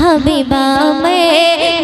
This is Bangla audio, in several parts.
हबीबा मैं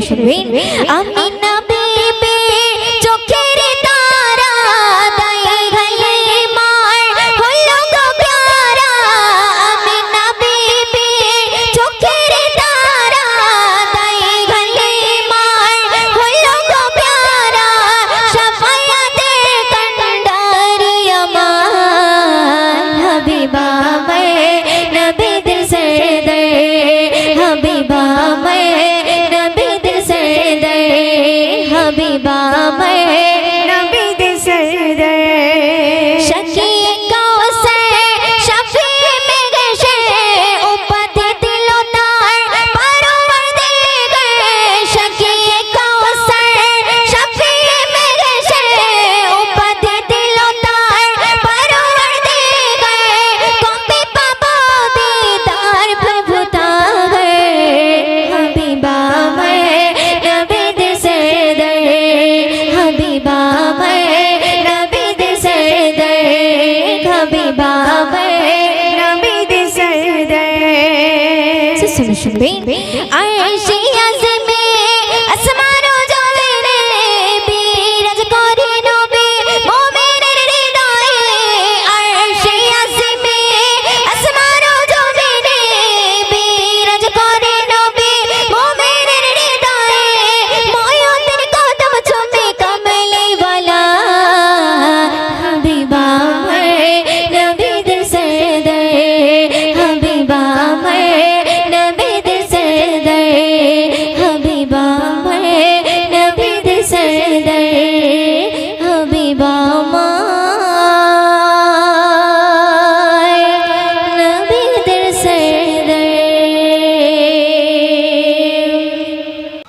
কি সুন্দর করে শুনবেন আমি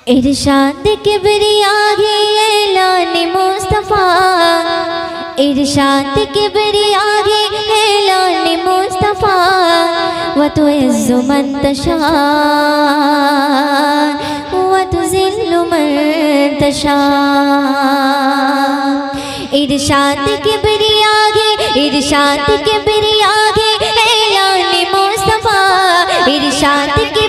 इरशाद के बरिया है ऐलान मुस्तफ़ा। इरशाद के बरिया है ऐलान मुस्तफ़ा। व तो जुमन तशा। व तो जिलुमन तशा। इरशाद के बरिया है इरशाद के बरिया है लानी मुस्तफ़ा। इरशाद के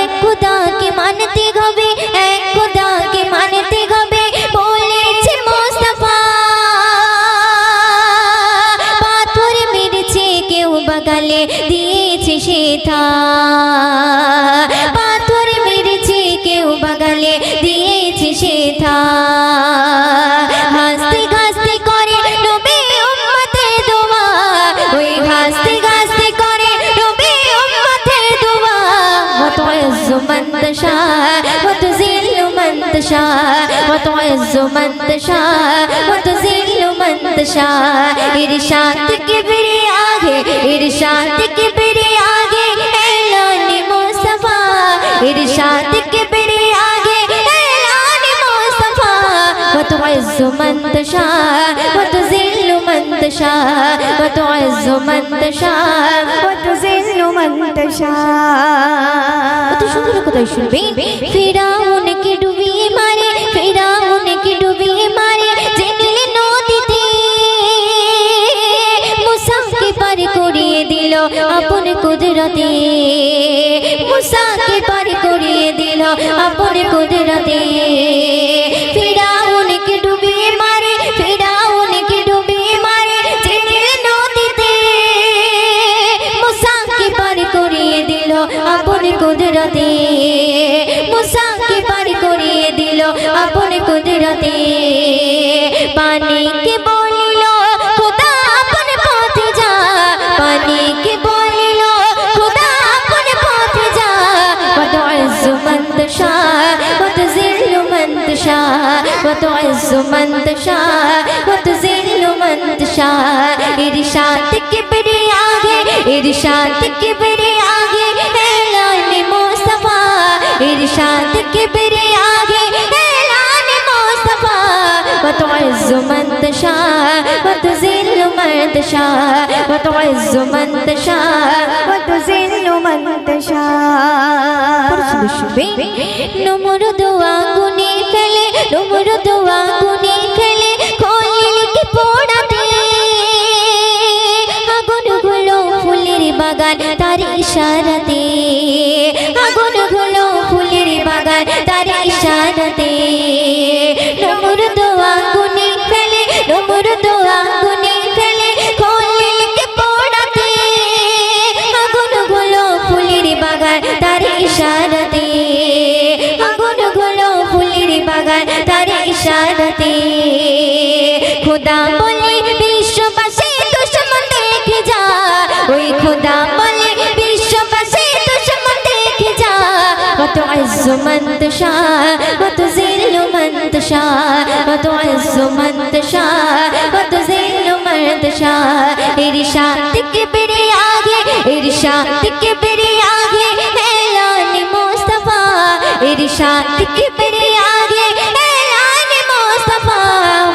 وتعز من تشاء وتذل من تشاء ارشاد کبریا آگے ارشاد کبریا آگے اعلان مصطفی ارشاد کبریا آگے اعلان مصطفی وتعز من تشاء وتذل من تشاء وتعز من تشاء وتذل من تشاء تو সুন্দর কথা শুনবে ফিরাউনকে ডুবিয়ে মারে ফেরাউনকে ডুবিয়ে মারে যে নীল নদীতে। মুসাকে পার করিয়ে দিল আপন কুদরতে মুসাকে পার করিয়ে দিল আপন কুদরতে ফেরাউনকে ডুবিয়ে মারে ফেরাউনকে ডুবিয়ে মারে যে নীল নদীতে মুসাকে পার وتعز من تشاء وتذل من تشاء ارشاد کبریا ہے ارشاد کبریا ہے اعلان مصطفی ارشاد کبریا ہے اعلان مصطفی وتعز من تشاء وتذل من تشاء وتعز من تشاء وتذل من تشاء نمرد وعقني فلي نمرد وعقني فلي খোদা বলে, বিশ্ববাসী দুশ্মন দেখে যা। ওই খোদা বলে, বিশ্ববাসী দুশ্মন দেখে যা। কত আজমন্ত শাহ, কত জিলমন্ত শাহ, কত আজমন্ত শাহ, কত জিলমন্ত শাহ। ইরশা থেকে বেড়ে আগে ইরশা থেকে বেড়ে আগে? হেলান মুস্তফা ইরশা থেকে বেড়ে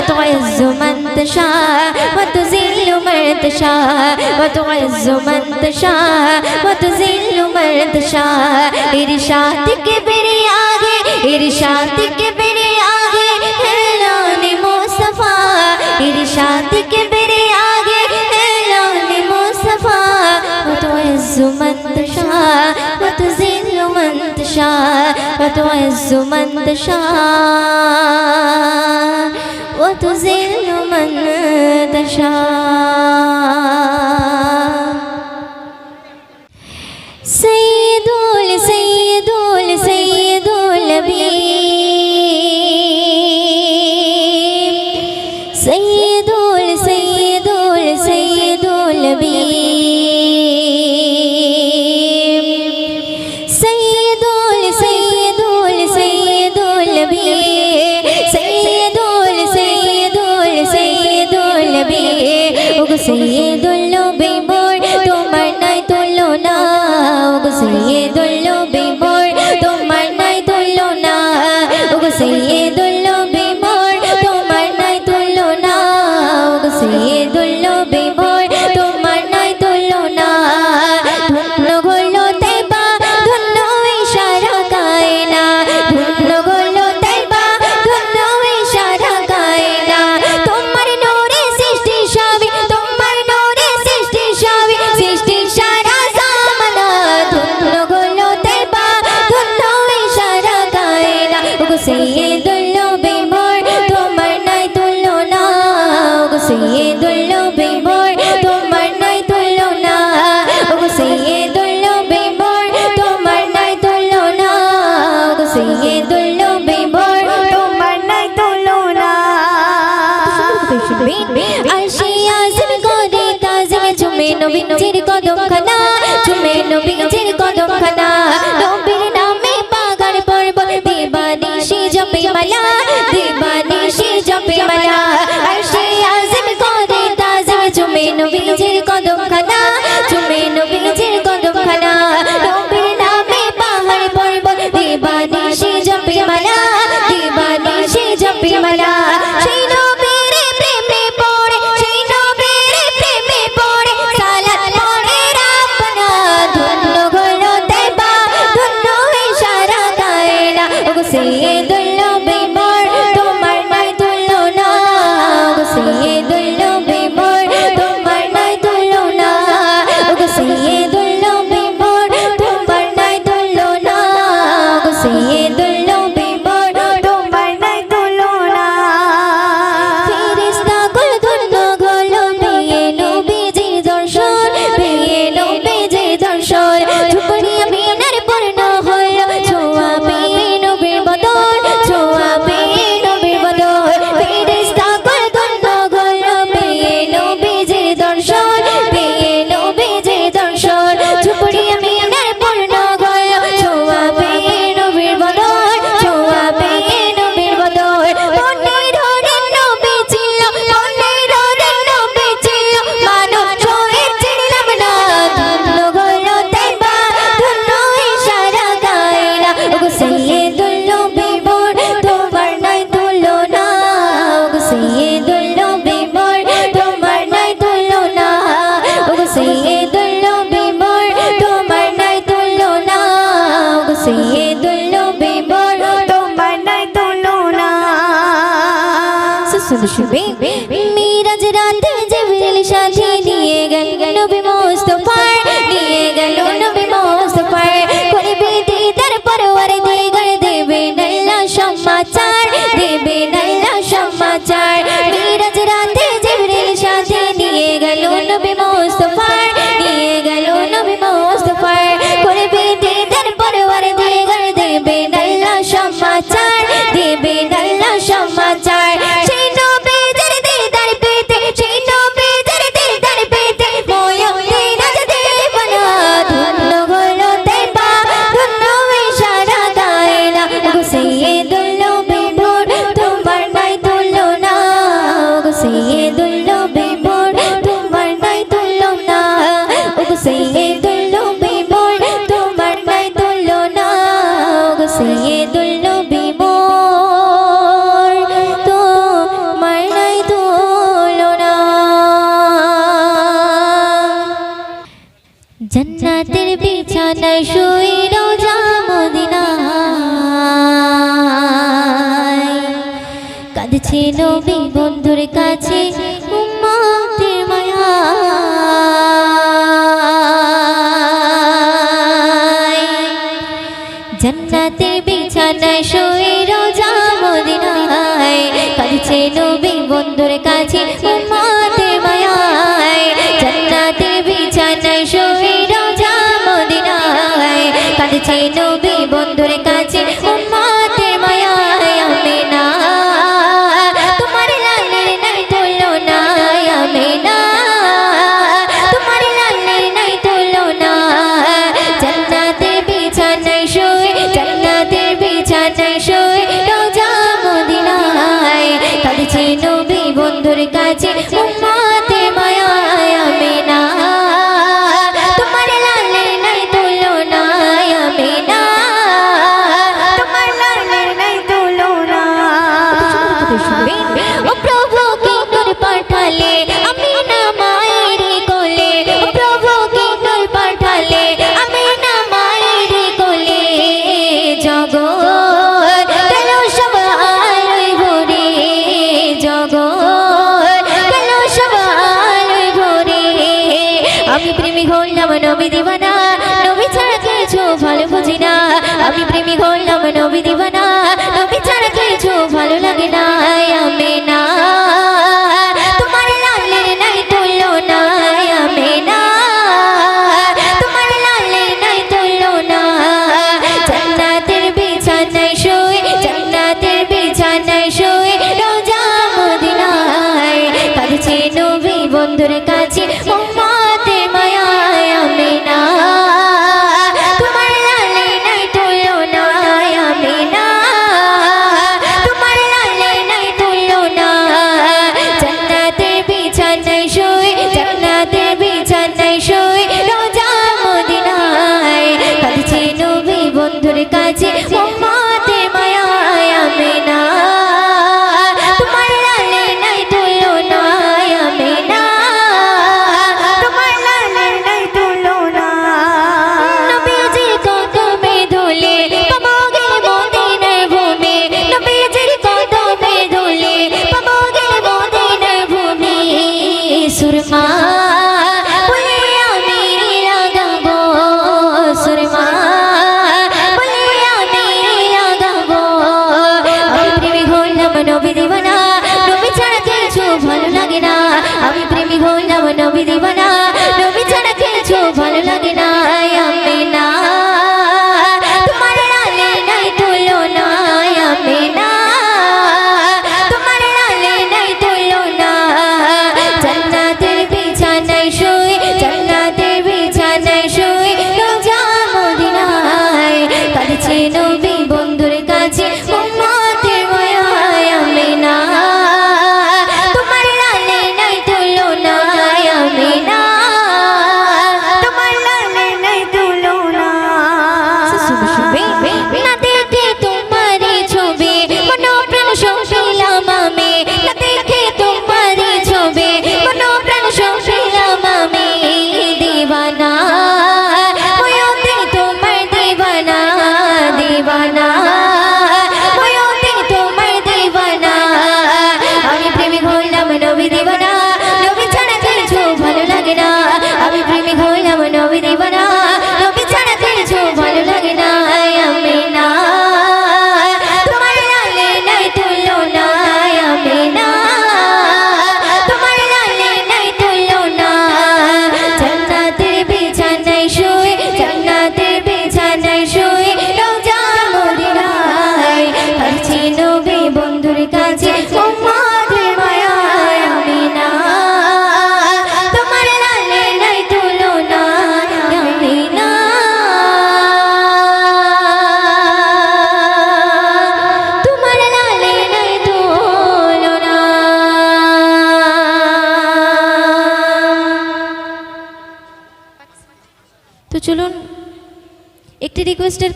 وتعز من تشاء وتذل من تشاء وتعز من تشاء وتذل من تشاء إرشاد كبرياء ہے إرشاد كبرياء ہے حلال مصطفیٰ إرشاد كبرياء ہے حلال مصطفیٰ وتعز من تشاء وتذل من تشاء وتعز من تشاء وتزل من تشاء. سيد لسيد لسيد النبي. দেয় নবী বন্ধুর কাছে উম্মতের আমি হইলাম নবী দিবানা। সুরমা। নবী দিবানা। নবী ছাড়া কিছু ভালো লাগে না। আমি প্রেমী হইলাম নবী দিবানা।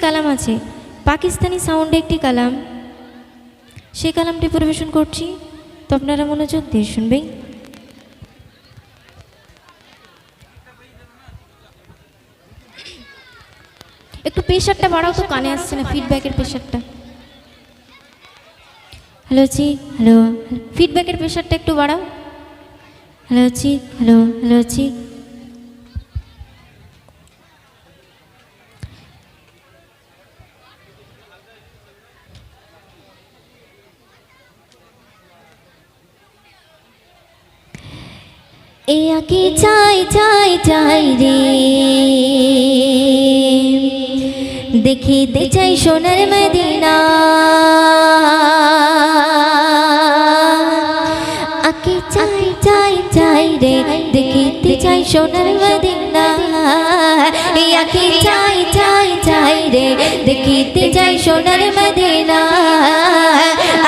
কালাম আছে। পাকিস্তানি সাউন্ডে একটি কালাম। সেই কালামটি পরিবেশন করছি। তো আপনারা মনোযোগ দিয়ে শুনবেন। একটু প্রেশারটা বাড়াও তো, কানে আসছে না ফিডব্যাকের প্রেশারটা হ্যালো জি হ্যালো ফিডব্যাকের প্রেশারটা একটু বাড়াও। Hello ji hello hello ji. এ আঁকি চাই চাই চাই রে। দেখিতে চাই সোনার মদিনা। আঁকি চাই চাই চাই রে। দেখিতে চাই সোনার মদিনা। এ আঁকি চাই চাই চাই রে। দেখিতে চাই সোনার মদিনা।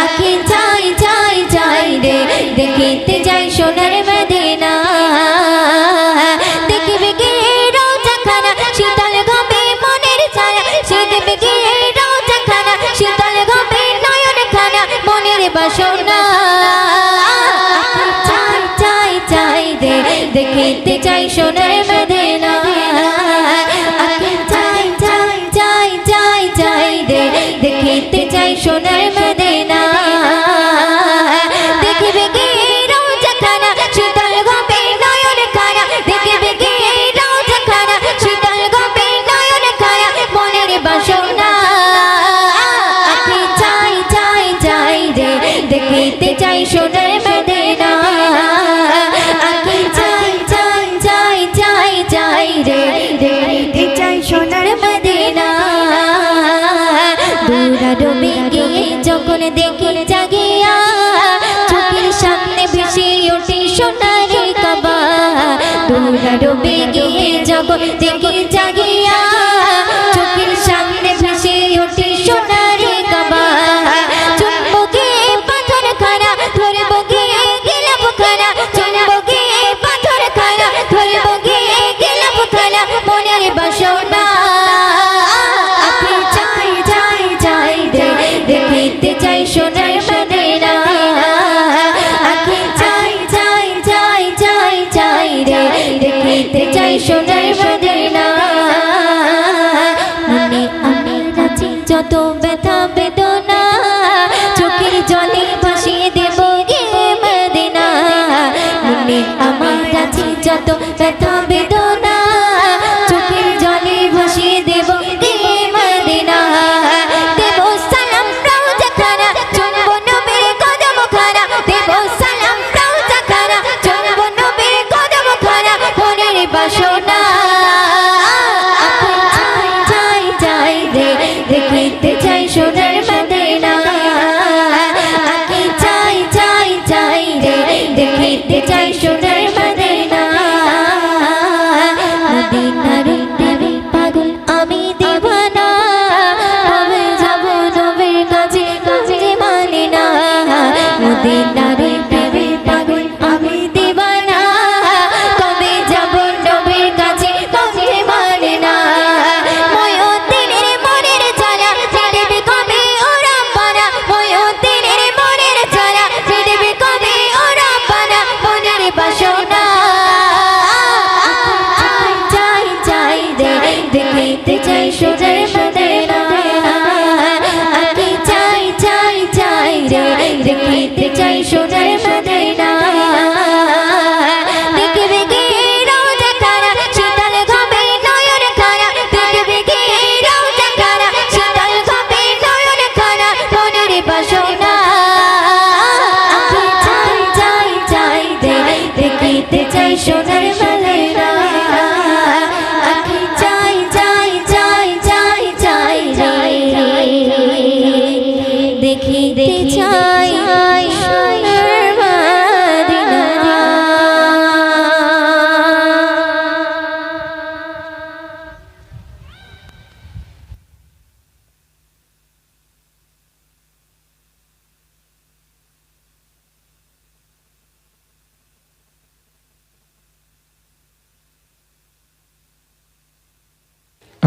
আঁকি চাই চাই চাই রে। দেখিতে চাই সোনার মদিনা। আমরা ডুবে গিয়ে যাব দেখি জাগে যত ব্যথা বেদনা চোখে জলে ভাসিয়ে দেব গে মদিনা। আমার কাছে যত Dinari.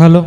হ্যালো